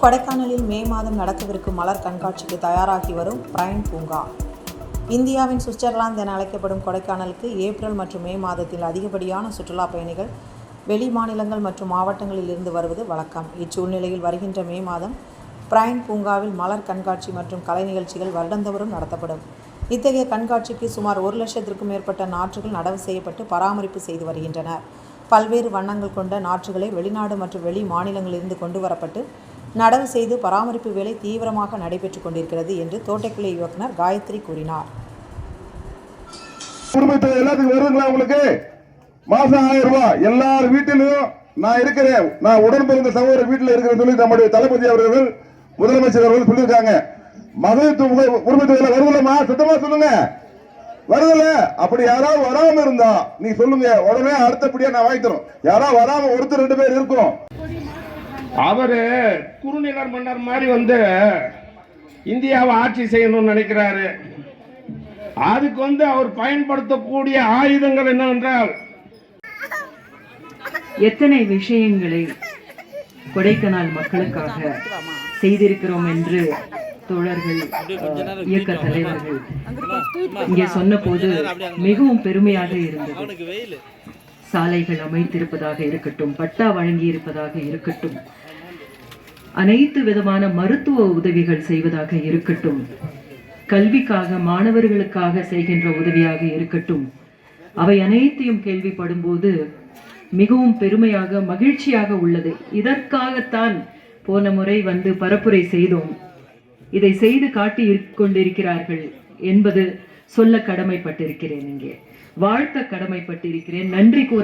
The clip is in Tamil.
கொடைக்கானலில் மே மாதம் நடக்கவிருக்கும் மலர் கண்காட்சிக்கு தயாராகி வரும் பிரைன் பூங்கா. இந்தியாவின் சுவிட்சர்லாந்து என அழைக்கப்படும் கொடைக்கானலுக்கு ஏப்ரல் மற்றும் மே மாதத்தில் அதிகப்படியான சுற்றுலா பயணிகள் வெளி மாநிலங்கள் மற்றும் மாவட்டங்களில் இருந்து வருவது வழக்கம். இச்சூழ்நிலையில் வருகின்ற மே மாதம் பிரைன் பூங்காவில் மலர் கண்காட்சி மற்றும் கலை நிகழ்ச்சிகள் வருடந்தோறும் நடத்தப்படும். இத்தகைய கண்காட்சிக்கு சுமார் ஒரு லட்சத்திற்கும் மேற்பட்ட நாற்றுகள் நடவு செய்யப்பட்டு பராமரிப்பு செய்து வருகின்றனர். பல்வேறு வண்ணங்கள் கொண்ட நாற்றுகளை வெளிநாடு மற்றும் வெளி மாநிலங்களிலிருந்து கொண்டு வரப்பட்டு நடவு செய்து பராமரிப்பு வேலை தீவிரமாக நடைபெற்றுக் கொண்டிருக்கிறது என்று தோட்டக்கலை இயக்குனர் காயத்ரி கூறினார். குடும்பத்தில் எல்லாத்துக்கும் வருதுங்களா உங்களுக்கு? மாசம் ஆயிரம் ரூபாய். எல்லார் வீட்டிலும் நான் இருக்கிறேன். நான் உடன் பிறந்த சகோதரர் வீட்டில் இருக்கிறேன் சொல்லி நம்முடைய தளபதி அவர்கள் முதலமைச்சர் அவர்கள் சொல்லியிருக்காங்க. மகளிர் தொகை- தொகையில வருதுலமா சுத்தமா சொல்லுங்க. வருதுல அப்படி யாராவது வராம இருந்தா நீ சொல்லுங்க. உடனே அடுத்தபடியா நான் வாங்கி தரும் யாராவது வராம ஒருத்தர் ரெண்டு பேர் இருக்கும். அவரு குறுநிலர் மன்னர் மாதிரி வந்து இந்தியாவை ஆட்சி செய்யணும்னு நினைக்கிறாரு. அதுக்கு வந்து அவர் பயன்படுத்தக்கூடிய ஆயுதங்கள் என்னவென்றால் எத்தனை விஷயங்களை கொடைக்கானல் மக்களுக்காக செய்திருக்கிறோம் என்று தோழர்கள் இயக்க தலைவர்கள் இங்கே சொன்னபோது மிகவும் பெருமையாக இருந்தது. சாலைகள் அமைத்திருப்பதாக இருக்கட்டும் பட்டா வழங்கி இருப்பதாக இருக்கட்டும் அனைத்து விதமான மருத்துவ உதவிகள் செய்வதாக இருக்கட்டும். கல்விக்காக மாணவர்களுக்காக செய்கின்ற உதவியாக இருக்கட்டும். அவை அனைத்தையும் கேள்விப்படும் போது மிகவும் பெருமையாக மகிழ்ச்சியாக உள்ளது. இதற்காகத்தான் போன முறை வந்து பரப்புரை செய்தோம். இதை செய்து காட்டி கொண்டிருக்கிறார்கள் என்பது சொல்ல கடமைப்பட்டிருக்கிறேன் இங்கே. வாழ்த்த கடமைப்பட்டிருக்கிறேன். நன்றி கூற